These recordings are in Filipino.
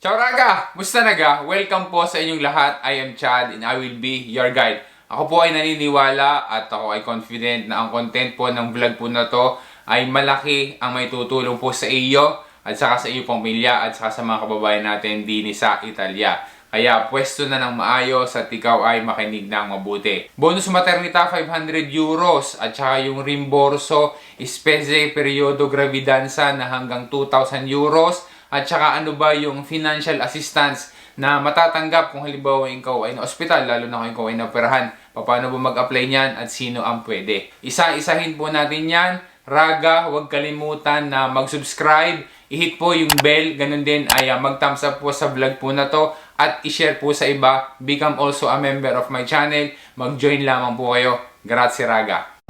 Ciao Raga! Musta naga? Welcome po sa inyong lahat. I am Chad and I will be your guide. Ako po ay naniniwala at ako ay confident na ang content po ng vlog po na to ay malaki ang may tutulong po sa iyo at saka sa iyong pamilya at saka sa mga kababayan natin din sa Italia. Kaya pwesto na ng maayos at ikaw ay makinig ng mabuti. Bonus maternita 500 euros at saka yung rimborso espese periodo gravidanza na hanggang 2,000 euros at saka ano ba yung financial assistance na matatanggap kung halimbawa ikaw ay na ospital, lalo na kung ikaw ay naoperahan. Paano ba mag-apply niyan at sino ang pwede? Isa-isahin po natin yan. Raga, huwag kalimutan na mag-subscribe, i-hit po yung bell, ganun din ay uh, mag-thumbs up po sa vlog po na to at i-share po sa iba. Become also a member of my channel. Mag-join lamang po kayo. Grazie Raga.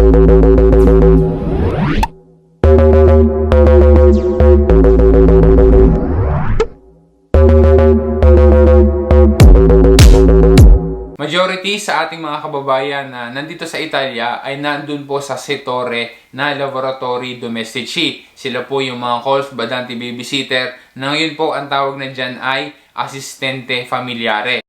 Majority sa ating mga kababayan na nandito sa Italia ay nandun po sa settore na laboratory domestici. Sila po yung mga calls, badanti babysitter na ngayon po ang tawag na dyan ay asistente familiare.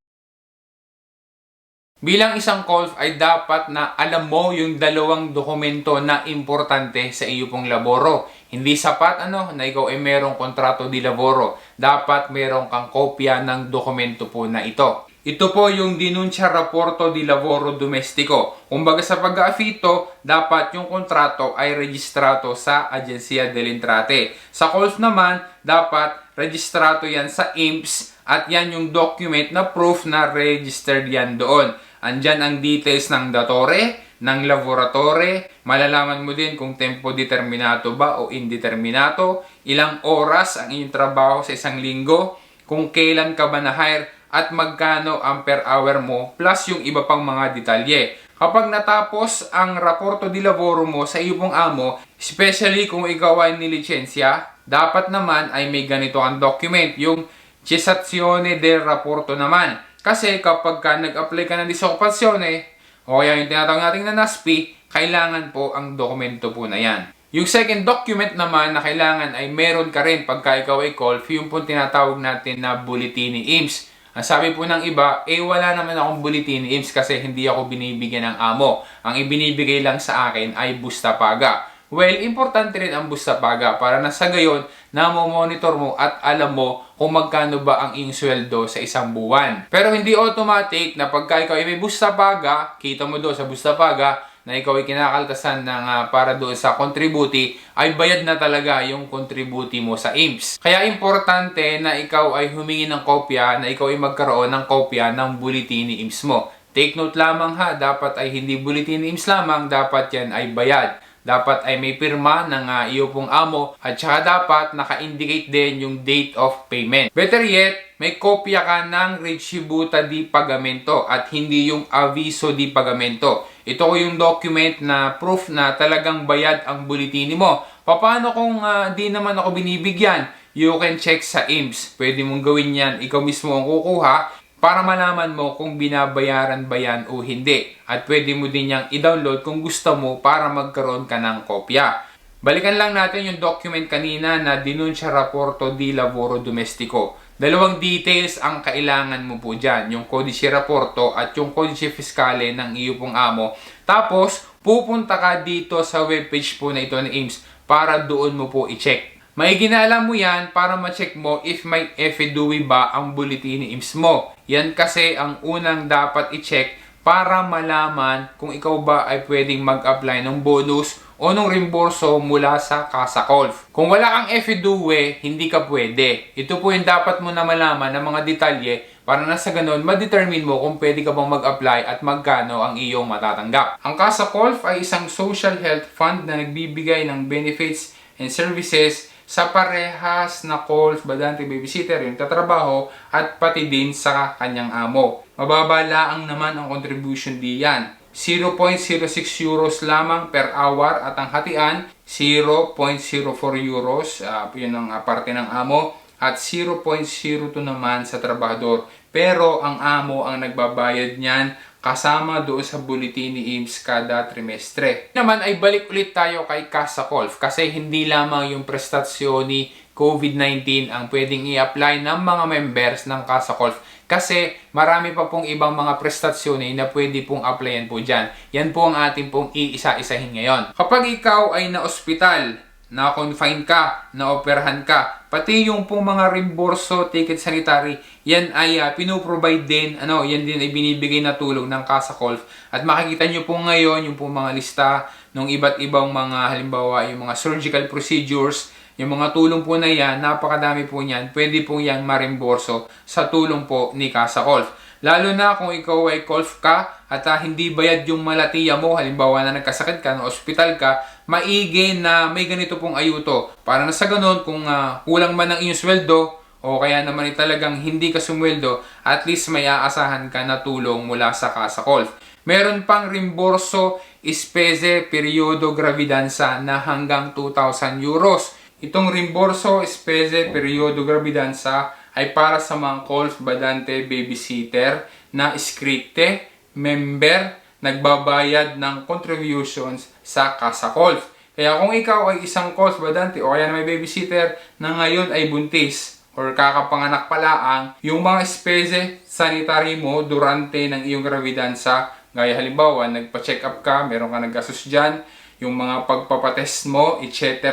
Bilang isang golf ay dapat na alam mo yung dalawang dokumento na importante sa iyo pong laboro. Hindi sapat ano na ikaw ay merong kontrato di laboro. Dapat merong kang kopya ng dokumento po na ito. Ito po yung dinunsya raporto di lavoro domestico. Kumbaga sa pag-aafito, dapat yung kontrato ay registrato sa Agencia delle Entrate. Sa calls naman, dapat registrato yan sa IMPS at yan yung document na proof na registered yan doon. Andyan ang details ng datore, ng laboratore, malalaman mo din kung tempo determinato ba o indeterminato, ilang oras ang inyong trabaho sa isang linggo, kung kailan ka ba na-hire, at magkano ang per hour mo plus yung iba pang mga detalye. Kapag natapos ang raporto di lavoro mo sa iyo pong amo, especially kung ikaw ay nilicensya, dapat naman ay may ganito ang document, yung cessazione del rapporto naman. Kasi kapag ka nag-apply ka ng disoccupazione, o kaya yung tinatawag natin na NASPI, kailangan po ang dokumento po na yan. Yung second document naman na kailangan ay meron ka rin pagka ikaw ay call, yung po tinatawag natin na bulletin ni IMSS. Ang sabi po ng iba, eh wala naman akong bulletin ni IMSS kasi hindi ako binibigyan ng amo. Ang ibinibigay lang sa akin ay busta paga. Well, importante rin ang busta paga para na sa gayon monitor mo at alam mo kung magkano ba ang iyong sweldo sa isang buwan. Pero hindi automatic na pagka ikaw ay may busta paga, kita mo doon sa busta paga, na ikaw ay kinakaltasan ng uh, para doon sa contributi, ay bayad na talaga yung contributi mo sa IMSS. Kaya importante na ikaw ay humingi ng kopya, na ikaw ay magkaroon ng kopya ng bulletin ni IMSS mo. Take note lamang ha, dapat ay hindi bulletin ni IMSS lamang, dapat yan ay bayad. Dapat ay may pirma ng uh, iyo pong amo at saka dapat naka-indicate din yung date of payment. Better yet, may kopya ka ng Ricevuta di Pagamento at hindi yung Aviso di Pagamento. Ito ko yung document na proof na talagang bayad ang bulletini mo. Paano kung uh, di naman ako binibigyan? You can check sa IMSS. Pwede mong gawin yan. Ikaw mismo ang kukuha para malaman mo kung binabayaran ba yan o hindi. At pwede mo din yang i-download kung gusto mo para magkaroon ka ng kopya. Balikan lang natin yung document kanina na dinunsya raporto di lavoro domestico. Dalawang details ang kailangan mo po dyan. Yung codice raporto at yung codice fiscale ng iyo pong amo. Tapos, pupunta ka dito sa webpage po na ito ng IMSS para doon mo po i-check. May ginala mo yan para ma-check mo if may FEDUI ba ang bulletin ni IMSS mo. Yan kasi ang unang dapat i-check para malaman kung ikaw ba ay pwedeng mag-apply ng bonus o ng rimborso mula sa Casa Colf. Kung wala kang FEDUE, hindi ka pwede. Ito po yung dapat mo na malaman ng mga detalye para na sa ganun, ma-determine mo kung pwede ka bang mag-apply at magkano ang iyong matatanggap. Ang Casa Colf ay isang social health fund na nagbibigay ng benefits and services sa parehas na calls, badante babysitter, yung tatrabaho, at pati din sa kanyang amo. Mababa lang naman ang contribution diyan. 0.06 euros lamang per hour at ang hatian 0.04 euros, uh, yun ang uh, parte ng amo, at 0.02 naman sa trabahador. Pero ang amo ang nagbabayad niyan kasama doon sa bulletin ni IMSS kada trimestre. Naman ay balik ulit tayo kay Casa Colf kasi hindi lamang yung prestasyoni COVID-19 ang pwedeng i-apply ng mga members ng Casa Golf kasi marami pa pong ibang mga prestasyon na pwede pong applyan po dyan. Yan po ang ating pong iisa-isahin ngayon. Kapag ikaw ay na-ospital, na-confine ka, na-operahan ka, pati yung pong mga reimburso, ticket sanitary, yan ay uh, pinoprovide din, ano, yan din ay binibigay na tulong ng Casa Golf. At makikita nyo po ngayon yung pong mga lista ng iba't ibang mga, halimbawa, yung mga surgical procedures, yung mga tulong po na yan, napakadami po niyan, pwede po yan marimborso sa tulong po ni Casa Golf. Lalo na kung ikaw ay golf ka at uh, hindi bayad yung malatiya mo, halimbawa na nagkasakit ka, na ospital ka, maigi na may ganito pong ayuto. Para na sa ganun, kung uh, kulang man ang iyong sweldo, o kaya naman ay talagang hindi ka sumweldo, at least may aasahan ka na tulong mula sa Casa Golf. Meron pang rimborso espese periodo gravidanza na hanggang 2,000 euros. Itong rimborso espese periodo gravidanza ay para sa mga golf badante babysitter na iskripte, member, nagbabayad ng contributions sa Casa Golf. Kaya kung ikaw ay isang golf badante o kaya na may babysitter na ngayon ay buntis or kakapanganak pa laang, yung mga espese sanitary mo durante ng iyong gravidansa, gaya halimbawa, nagpa-check up ka, meron ka naggasos dyan, yung mga pagpapatest mo, etc.,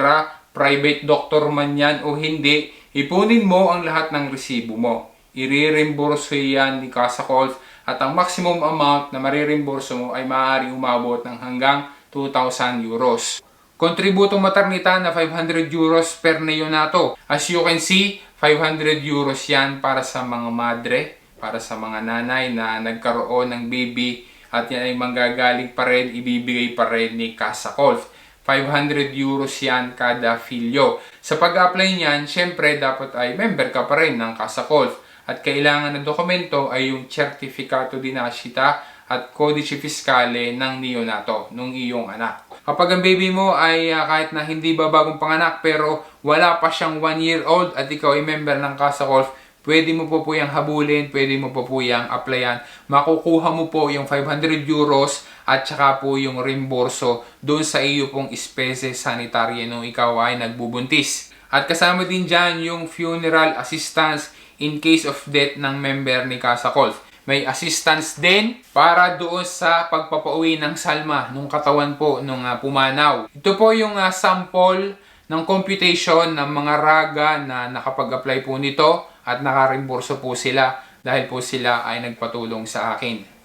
private doctor man yan o hindi, ipunin mo ang lahat ng resibo mo. I-reimburse yan ni Casa Golf at ang maximum amount na marireimburse mo ay maaaring umabot ng hanggang 2,000 euros. Kontributo maternita na 500 euros per neonato. As you can see, 500 euros yan para sa mga madre, para sa mga nanay na nagkaroon ng baby at yan ay manggagaling pa rin, ibibigay pa rin ni Casa Golf. 500 euros yan kada filyo. Sa pag-apply niyan, syempre dapat ay member ka pa rin ng Casa Golf. At kailangan ng dokumento ay yung Certificato di Nascita at Codice Fiscale ng neonato, nung iyong anak. Kapag ang baby mo ay uh, kahit na hindi ba bagong panganak pero wala pa siyang 1 year old at ikaw ay member ng Casa Golf, pwede mo po po yung habulin, pwede mo po po yung applyan. Makukuha mo po yung 500 euros at saka po yung reimburso doon sa iyo pong espese sanitary nung ikaw ay nagbubuntis. At kasama din dyan yung funeral assistance in case of death ng member ni Casa Golf. May assistance din para doon sa pagpapauwi ng salma nung katawan po nung uh, pumanaw. Ito po yung uh, sample ng computation ng mga raga na nakapag-apply po nito at nakarimburso po sila dahil po sila ay nagpatulong sa akin.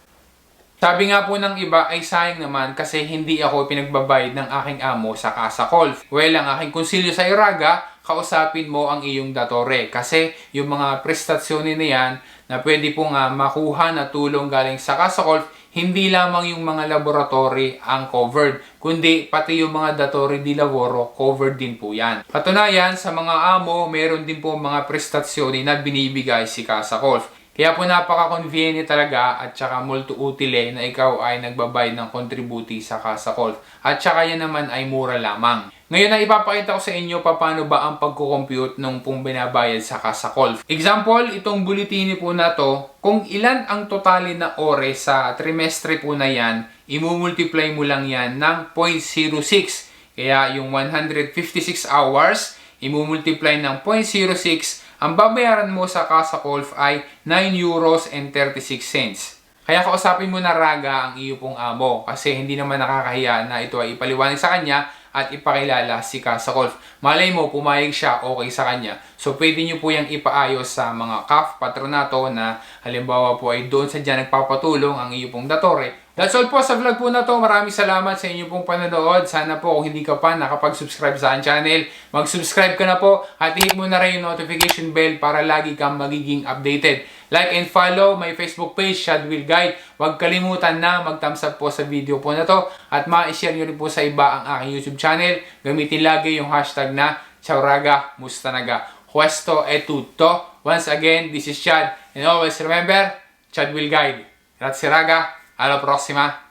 Sabi nga po ng iba ay sayang naman kasi hindi ako pinagbabayad ng aking amo sa Casa Golf. Well, ang aking konsilyo sa Iraga, kausapin mo ang iyong datore kasi yung mga prestasyon na yan na pwede po nga makuha na tulong galing sa Casa Golf, hindi lamang yung mga laboratory ang covered, kundi pati yung mga datore di lavoro covered din po yan. Katunayan, sa mga amo, meron din po mga prestasyon na binibigay si Casa Golf. Kaya po napaka-convenient talaga at saka multo utile na ikaw ay nagbabayad ng contributi sa Casa. At saka yan naman ay mura lamang. Ngayon na ipapakita ko sa inyo paano ba ang pagko-compute ng pong binabayad sa Casa Golf. Example, itong bulletini po na to, kung ilan ang totali na ore sa trimestre po na yan, imumultiply mo lang yan ng 0.06. Kaya yung 156 hours, imumultiply ng 0.06 ang babayaran mo sa Casa Golf ay 9 euros and 36 cents. Kaya kausapin mo na raga ang iyo pong amo kasi hindi naman nakakahiya na ito ay ipaliwanag sa kanya at ipakilala si Casa Golf. Malay mo, pumayag siya, okay sa kanya. So, pwede nyo po yung ipaayos sa mga CAF patronato na halimbawa po ay doon sa dyan nagpapatulong ang iyo pong datore That's all po sa vlog po na to. Maraming salamat sa inyo pong panonood. Sana po kung hindi ka pa nakapag-subscribe sa channel, mag-subscribe ka na po at hit mo na rin yung notification bell para lagi kang magiging updated. Like and follow my Facebook page, Shadwill Guide. Huwag kalimutan na mag-thumbs up po sa video po na to at ma-share nyo rin po sa iba ang aking YouTube channel. Gamitin lagi yung hashtag na Chauraga Mustanaga. Questo è tutto. Once again, this is Chad. And always remember, Chad will guide. Grazie raga. Alla prossima!